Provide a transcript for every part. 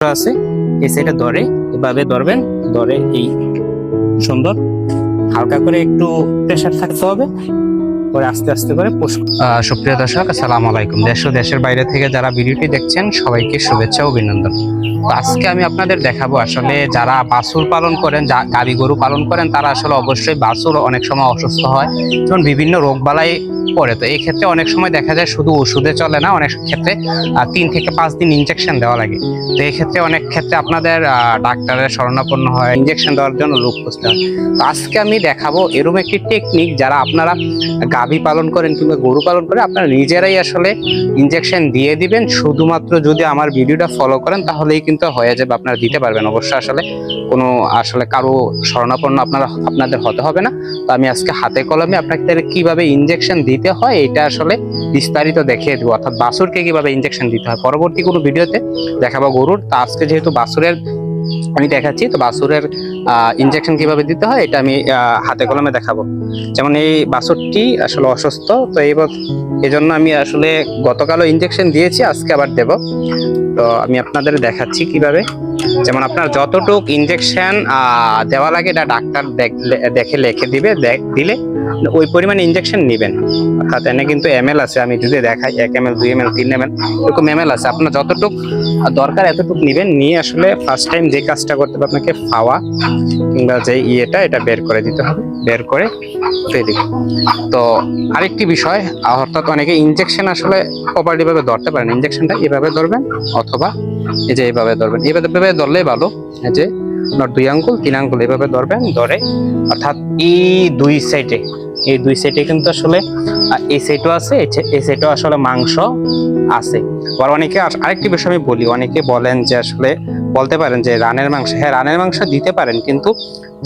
আছে এই এটা ধরে, এভাবে ধরবেন, ধরে এই সুন্দর। হালকা করে একটু প্রেশার থাকতে হবে। পরে আস্তে আস্তে করে পুশ সুপ্রিয় দর্শক, আসসালামু আলাইকুম। দেশ ও দেশের বাইরে থেকে যারা ভিডিওটি দেখছেন, সবাইকে শুভেচ্ছা অভিনন্দন। তো আজকে আমি আপনাদের দেখাবো আসলে যারা বাছুর পালন করেন, যা গাবি গরু পালন করেন, তারা আসলে অবশ্যই বাছুর অনেক সময় অসুস্থ হয়। যেমন বিভিন্ন রোগ বালাই পড়ে, তো এই ক্ষেত্রে অনেক সময় দেখা যায় শুধু ওষুধে চলে না, অনেক ক্ষেত্রে তিন থেকে পাঁচ দিন ইনজেকশন দেওয়া লাগে। তো এই ক্ষেত্রে অনেক ক্ষেত্রে আপনাদের ডাক্তারের শরণাপন্ন হয় ইনজেকশন দেওয়ার জন্য লোক খুঁজতে হয়। তো আজকে আমি দেখাবো এরকম একটি টেকনিক যারা আপনারা গাভী পালন করেন কিংবা গরু পালন করেন আপনারা নিজেরাই আসলে ইনজেকশন দিয়ে দিবেন। শুধুমাত্র যদি আমার ভিডিওটা ফলো করেন, তাহলেই কিন্তু হয়ে যাবে, আপনারা দিতে পারবেন। অবশ্যই আসলে কোনো আসলে কারও শরণাপন্ন আপনারা, আপনাদের হতে হবে না। তো আমি আজকে হাতে কলমে আপনাদের কীভাবে ইনজেকশন দিতে হয়, এটা আসলে বিস্তারিত দেখিয়ে দেবো। অর্থাৎ বাছুরকে কীভাবে ইনজেকশন দিতে হয়, পরবর্তী কোনো ভিডিওতে দেখাবো গরুর। তা আজকে যেহেতু বাছুরের আমি দেখাচ্ছি। তো বাছুরের ইনজেকশন কীভাবে দিতে হয়, এটা আমি হাতে কলমে দেখাবো। যেমন এই বাসুরটি আসলে অসুস্থ, তো এই এজন্য আমি আসলে গতকালও ইনজেকশন দিয়েছি, আজকে আবার দেব। তো আমি আপনাদের দেখাচ্ছি কীভাবে। যেমন আপনার যতটুক ইনজেকশন দেওয়া লাগে, এটা ডাক্তার দেখ- লিখে দিবে দিলে ওই পরিমাণ ইনজেকশন নেবেন। অর্থাৎ এনে কিন্তু এম আছে, আমি যদি দেখাই, এক এম এল দুই এম এল তিন এম এল এরকম এম আছে। আপনার যতটুক দরকার এতটুক নেবেন, নিয়ে আসলে ফার্স্ট টাইম যে কাজটা করতে হবে আপনাকে ফাওয়া কিংবা যে ইয়েটা, এটা বের করে দিতে হবে। বের করে দিবেন। তো আরেকটি বিষয়, অর্থাৎ অনেকে ইনজেকশন আসলে প্রপারলি ভাবে ধরতে পারেন ইনজেকশনটা এভাবে ধরবেন অথবা এই যে এইভাবে ধরবেন। এইভাবে ভাবে ধরলেই ভালো যে আপনার দুই আঙ্গুল, তিন আঙ্গুল এইভাবে ধরবেন, ধরে, অর্থাৎ এই দুই সাইডে এই দুই সাইডে কিন্তু আসলে এই সাইডও আছে, এই সাইডও আসলে মাংস আছে। আবার অনেকে আরেকটি বিষয় আমি বলি, অনেকে বলেন যে আসলে, বলতে পারেন যে রানের মাংস হ্যাঁ রানের মাংস দিতে পারেন, কিন্তু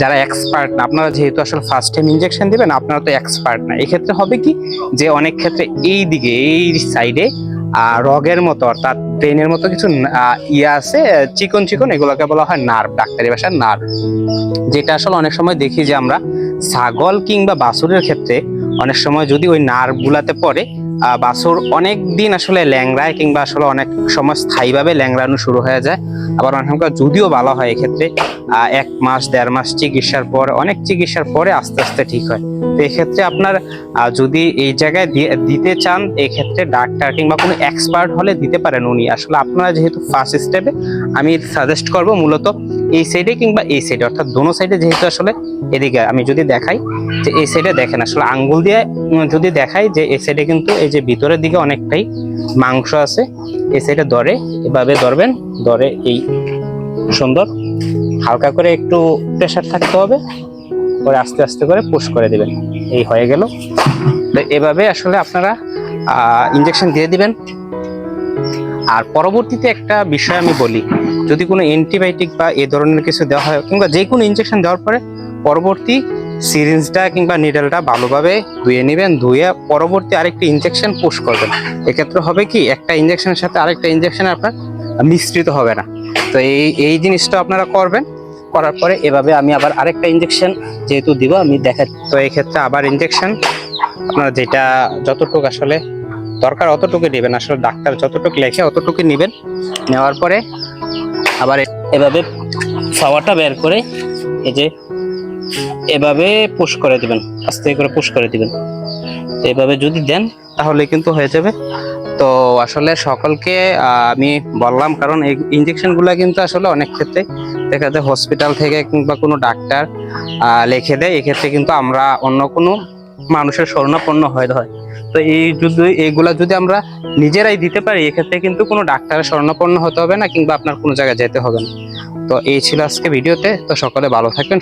যারা এক্সপার্ট না, আপনারা যেহেতু আসলে ফার্স্ট টাইম ইনজেকশন দিবেন, আপনারা তো এক্সপার্ট না। এক্ষেত্রে হবে কি, যে অনেক ক্ষেত্রে এই দিকে, এই সাইডে রগের মতো, অর্থাৎ ব্রেনের মতো কিছু ইয়ে আছে, চিকন চিকন, এগুলোকে বলা হয় নার্ভ, ডাক্তারি ভাষায় নার্ভ। যেটা আসলে অনেক সময় দেখি যে আমরা ছাগল কিংবা বাছুরের ক্ষেত্রে অনেক সময় যদি ওই নার্ভ গুলাতে পড়ে বাছুর অনেক দিন আসলে ল্যাংড়ায় কিংবা আসলে অনেক সময় স্থায়ীভাবে ল্যাংড়ানো শুরু হয়ে যায়। আবার অনেক সময় যদিও ভালো হয় এক্ষেত্রে এক মাস, দেড় মাস চিকিৎসার পর, অনেক চিকিৎসার পরে আস্তে আস্তে ঠিক হয়। তো এক্ষেত্রে আপনার যদি এই জায়গায় দিতে চান, এক্ষেত্রে ডাক্তার কিংবা কোনো এক্সপার্ট হলে দিতে পারেন উনি। আসলে আপনারা যেহেতু ফার্স্ট স্টেপে আমি সাজেস্ট করব মূলত এই সাইডে কিংবা এই সাইডে অর্থাৎ দোনো সাইডে যেহেতু আসলে এদিকে, আমি যদি দেখাই যে এই সাইডে দেখেন, আসলে আঙ্গুল দিয়ে যদি দেখাই যে এই সাইডে কিন্তু এই যে ভিতরের দিকে অনেকটাই মাংস আছে, এই সাইডে ধরে, এভাবে ধরবেন, ধরে এই সুন্দর, হালকা করে একটু প্রেসার থাকতে হবে, পরে আস্তে আস্তে করে পুশ করে দিবেন। এই হয়ে গেল। তো এভাবে আসলে আপনারা ইনজেকশন দিয়ে দিবেন। আর পরবর্তীতে একটা বিষয় আমি বলি যদি কোনো অ্যান্টিবায়োটিক বা এ ধরনের কিছু দেওয়া হয় কিংবা যে কোনো ইনজেকশন দেওয়ার পরে পরবর্তী সিরিঞ্জটা কিংবা নিডলটা ভালোভাবে ধুয়ে নেবেন, ধুয়ে পরবর্তী আরেকটি ইনজেকশন পুশ করবেন। এক্ষেত্রে হবে কি, একটা ইনজেকশনের সাথে আরেকটা ইনজেকশন আপনার মিশ্রিত হবে না। তো এই এই জিনিসটা আপনারা করবেন। করার পরে এভাবে আমি আবার আরেকটা ইনজেকশন যেহেতু দিব, আমি দেখা তো এই ক্ষেত্রে আবার ইনজেকশন আপনারা যেটা যতটুকু আসলে দরকার অতটুকু নেবেন। আসলে ডাক্তার যতটুকু লেখে অতটুকু নেবেন। নেওয়ার পরে আবার এভাবে ফাওয়াটা বের করে এই যে এভাবে পুশ করে দিবেন। আস্তে করে পুশ করে দিবেন। তো এভাবে যদি দেন তাহলে কিন্তু হয়ে যাবে। তো আসলে সকলকে আমি বললাম, কারণ এই ইনজেকশনগুলা কিন্তু আসলে অনেক ক্ষেত্রে দেখা যায় হসপিটাল থেকে কিংবা কোনো ডাক্তার লিখে দেয়। এক্ষেত্রে কিন্তু আমরা অন্য কোনো মানুষের স্মরণাপন্ন হয়ে হয়। তো এই যদি এইগুলা যদি আমরা নিজেরাই দিতে পারি, এক্ষেত্রে কিন্তু কোনো ডাক্তারের স্মরণাপন্ন হতে হবে না কিংবা আপনার কোনো জায়গায় যেতে হবে না। তো এই ছিল আজকে ভিডিওতে। তো সকলে ভালো থাকবেন